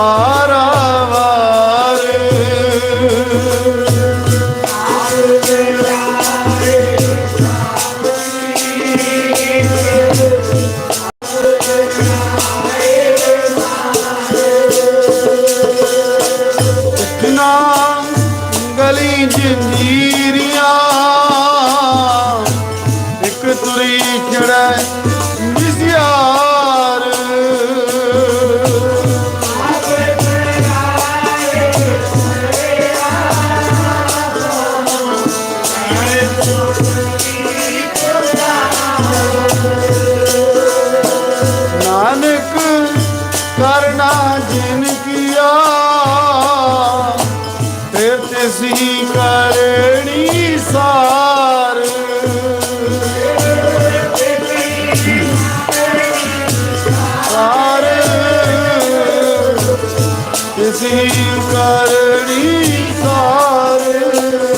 あ! ਨਾਨਕ ਕਰਨਾ ਜਿਨ ਕੀਆ ਫਿਰ ਤਿਸੀ ਕਰਣੀ ਸਾਰ। ਸਾਰ ਤਿਸੀ ਕਰਣੀ ਸਾਰ।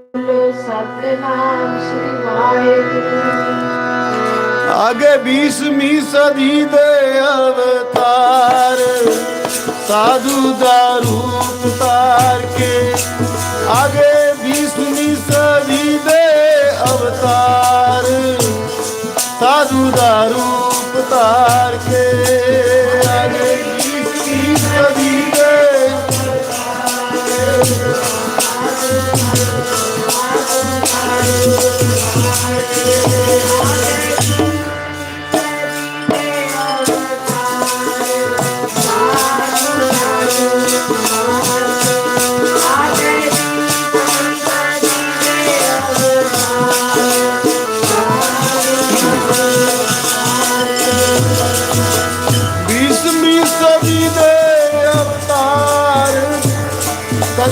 ਸਤਨਾਮ ਸ੍ਰੀ ਵਾਹਿਗੁਰੂ ਆਗੇ 20ਵੀਂ ਸਦੀ ਦੇ ਅਵਤਾਰ, ਸਾਧੂ ਦਾ ਰੂਪ ਤਾਰ ਕੇ ਆਗੇ 20ਵੀਂ ਸਦੀ ਦੇ ਅਵਤਾਰ, ਸਾਧੂ ਦਾ ਰੂਪ ਤਾਰ ਕੇ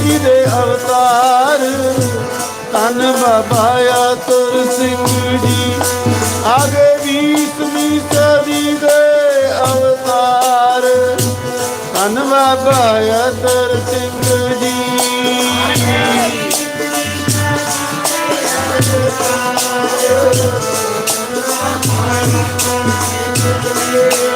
ਕਦੀ ਦੇ ਅਵਤਾਰ। ਤਨ ਬਾਬਾ ਅਤਰ ਸਿੰਘ ਜੀ। ਆਗੇ ਵੀਸਵੀਂ ਸਦੀ ਦੇ ਅਵਤਾਰ। ਤਨ ਬਾਬਾ ਅਤਰ ਸਿੰਘ ਜੀ। ਜਿਹੜੇ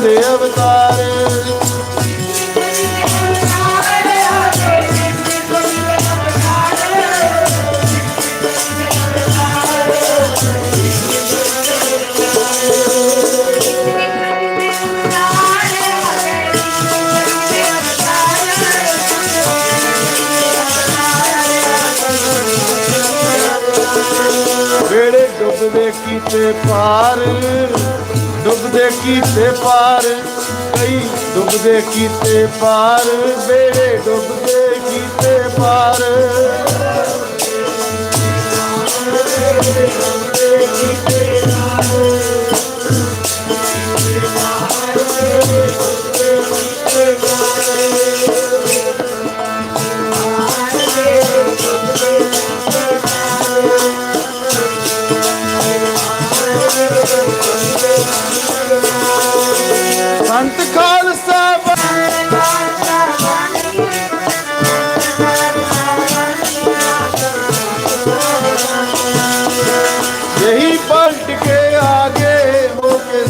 ਦੇ ਅਵਤਾਰ। ਬੇੜੇ ਡੁੱਬਦੇ ਕੀਤੇ ਪਾਰ। ਡੁੱਬਦੇ ਕੀਤੇ ਪਾਰ ਕਈ ਡੁੱਬਦੇ ਕੀਤੇ ਪਾਰ ਬੇੜੇ ਡੁੱਬਦੇ ਕੀਤੇ ਪਾਰ।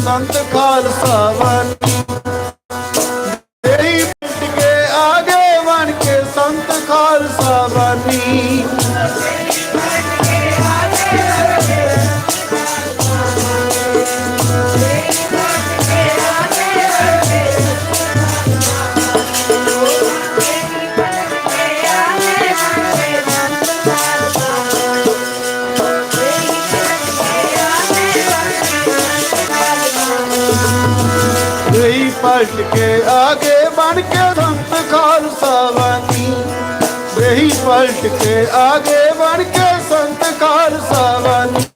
ਸੰਤ ਖਾਲਸਾ ਵਾਨੀ ਤੇਰੀ ਪਲਟ ਕੇ ਆਗੇ ਬਣ ਕੇ ਸੰਤ ਖਾਲਸਾ ਬਾਨੀ ਤੇਰੀ ਪਲਟ ਕੇ ਆਗੇ ਬਣ ਕੇ ਸੰਤ ਖਾਲਸਾ ਬਾਨੀ